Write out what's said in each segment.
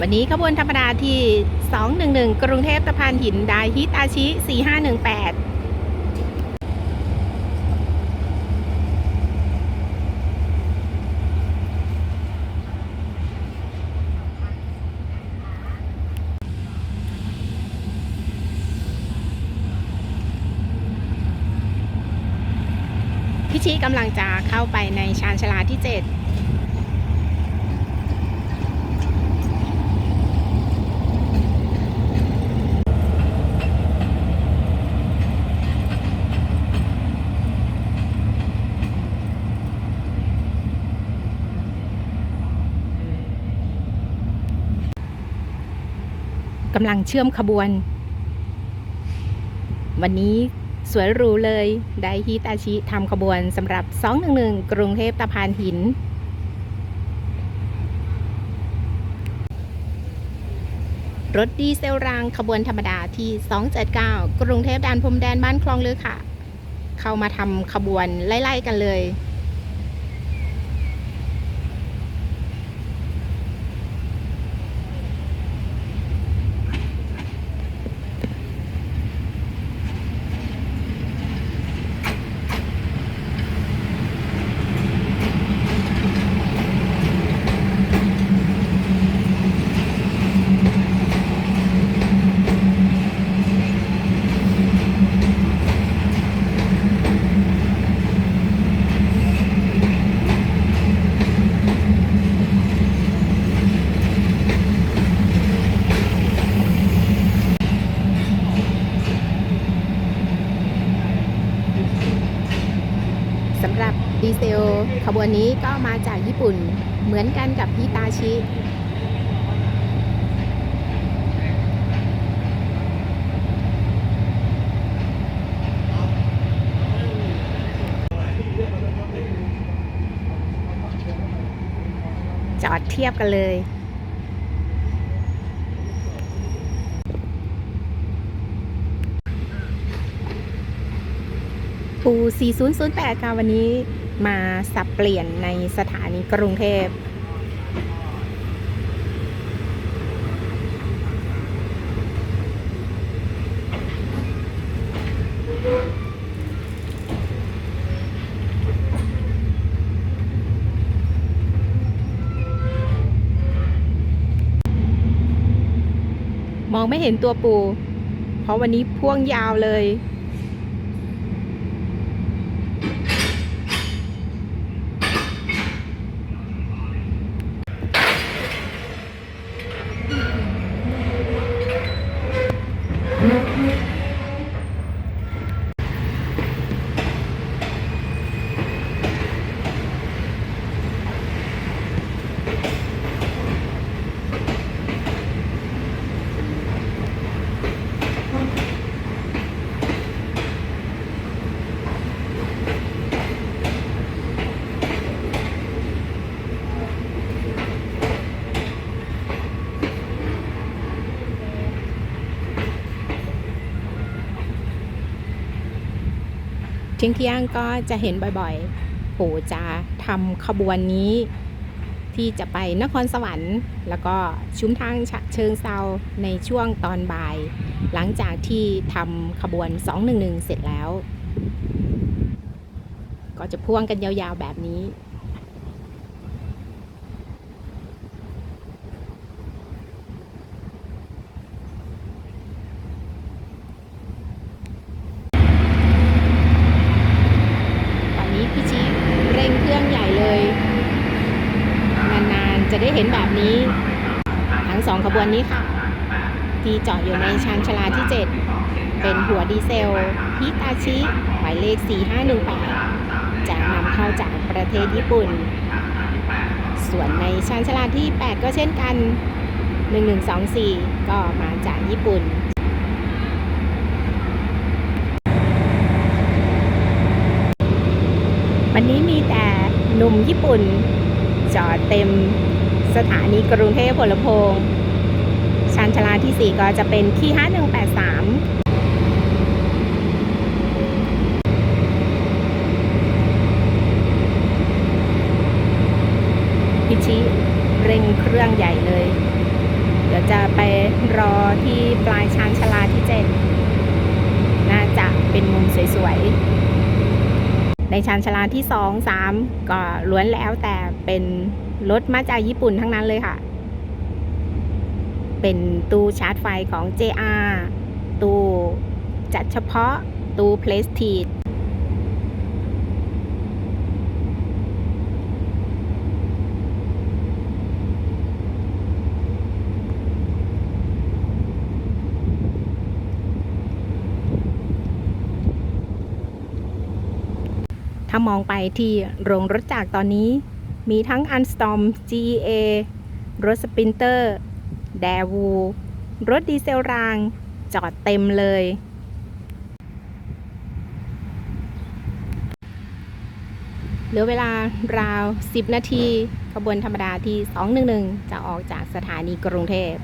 วันนี้ขบวนธรรมดาที่ 211 กรุงเทพสะพานหินไดฮิตอาชิ 4518พิชิกำลังจะเข้าไปในชานชาลาที่ 7 กำลังเชื่อมขบวน วันนี้สวยหรูเลย ไดฮิตอาชิทำขบวนสำหรับ 211 กรุงเทพตะพานหิน รถดีเซลรางขบวนธรรมดาที่ 279 กรุงเทพด่านพรมแดนบ้านคลองลือค่ะ เข้ามาทำขบวนไล่ๆกันเลย ขบวนนี้ก็มาจากญี่ปุ่นเหมือนกันกับฮิตาชิ จอดเทียบกันเลย ปู 4008ค่ะวันนี้มาสับเปลี่ยนในสถานีกรุงเทพ มองไม่เห็นตัวปู เพราะวันนี้พ่วงยาวเลย เที่ยงเที่ยงก็จะเห็นบ่อยๆปู่จะทำขบวนนี้ ที่จะไปนครสวรรค์ แล้วก็ชุมทางเชิงเซาในช่วงตอนบ่าย หลังจากที่ทำขบวน 211 เสร็จแล้ว ก็จะพ่วงกันยาวๆแบบนี้ ตอนนี้พี่ชิเร่งเครื่องใหญ่เลย นานๆ จะได้เห็นแบบนี้ ทั้งส อนนี้ค่ะที่จอดอยู่ในชานชาลาที่ 7 เป็นหัวดีเซลฮิตาชิหมายเลข 4518 จะนำเข้าจากประเทศญี่ปุ่น ส่วนในชานชาลาที่ 8 ก็เช่นกัน 1124 ก็มาจากญี่ปุ่นวันนี้มีแต่หนุ่มญี่ปุ่น จอดเต็มสถานีกรุงเทพพลำโพง ชลาที่ 4 ก็จะเป็นที่ 5183พิชิเร่งเครื่องใหญ่เลย เดี๋ยวจะไปรอที่ปลายชานชลาที่เจ็ดน่าจะเป็นมุมสวยๆ ในชานชลาที่สองสามก็ล้วนแล้วแต่เป็นรถมาจากญี่ปุ่นทั้งนั้นเลยค่ะ เป็นตู้ชาร์จไฟของ JR ตู้จัดเฉพาะตู้ Prestige ถ้ามองไปที่โรงรถจากตอนนี้ มีทั้ง Unstorm G A รถสปรินเตอร์ แดวู รถดีเซลราง จอดเต็มเลย เหลือเวลาราว 10 นาทีขบวนธรรมดาที่ 211 จะออกจากสถานีกรุงเทพ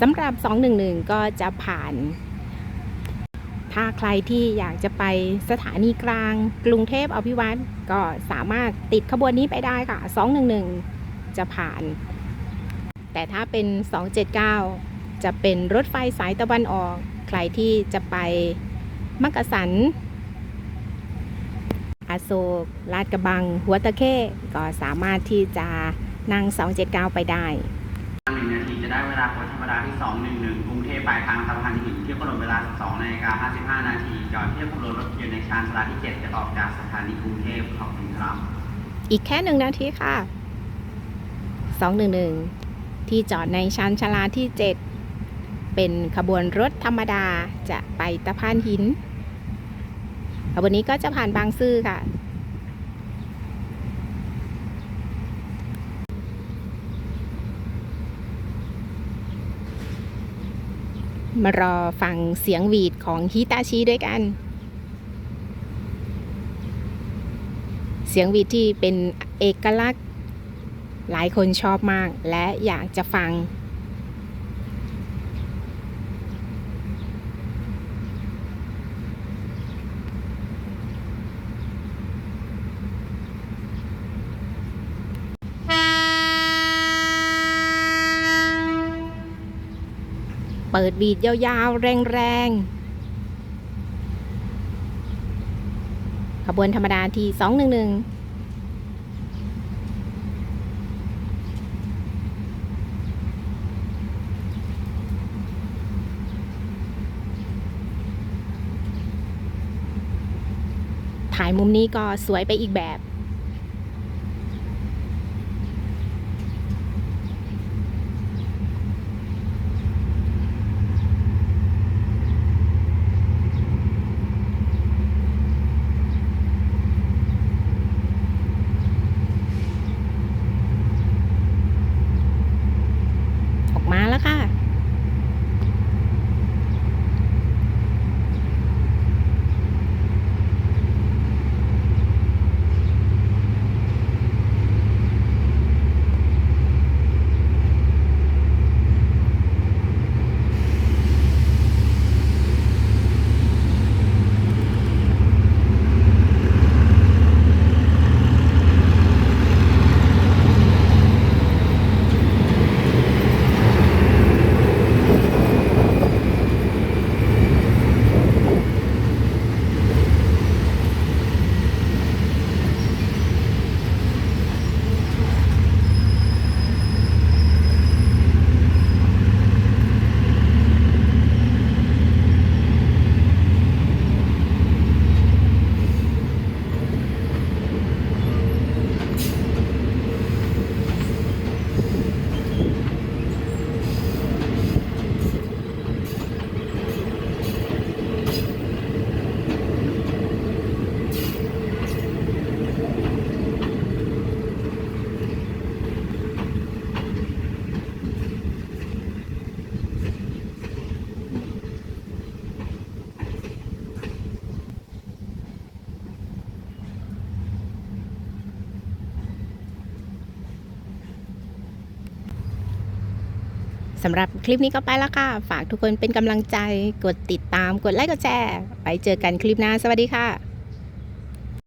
สำหรับ 211 ก็จะผ่าน ถ้าใครที่อยากจะไปสถานีกลางกรุงเทพอภิวัตก็สามารถติดขบวนนี้ไปได้ค่ะ 211 จะผ่าน แต่ถ้าเป็น 279 จะเป็นรถไฟสายตะวันออก ใครที่จะไปมักกะสัน อโศก ลาดกระบัง หัวตะเข้ก็สามารถที่จะนั่ง 279 ไปได้หนึ่งนาทีจะได้เวลาคนธรรมดาที่ 211กรุงเทพปลายทางสะพานหินเที่ยวกำหนดเวลา 12นาฬิกา55 นาทีก่อนเที่ยวขบวนรถยนต์ในชานชาลาที่ 7 จะออกจากสถานีกรุงเทพขอบคุณครับ อีกแค่หนึ่งนาทีค่ะ 211 ที่จอดในชั้นชาลาที่ 7 เป็นขบวนรถธรรมดาจะไปตะพานหินขบวนนี้ก็จะผ่านบางซื่อค่ะ มารอฟังเสียงหวีดของฮิตาชิด้วยกัน เสียงหวีดที่เป็นเอกลักษณ์ หลายคนชอบมากและอยากจะฟัง เปิดบีดยาวๆ แรงๆขบวนธรรมดาที่ 211 ถ่ายมุมนี้ก็สวยไปอีกแบบ สำหรับคลิปนี้ก็ไปแล้วค่ะ ฝากทุกคนเป็นกำลังใจ กดติดตาม กดไลค์ กดแชร์ ไปเจอกันคลิปหน้า สวัสดีค่ะ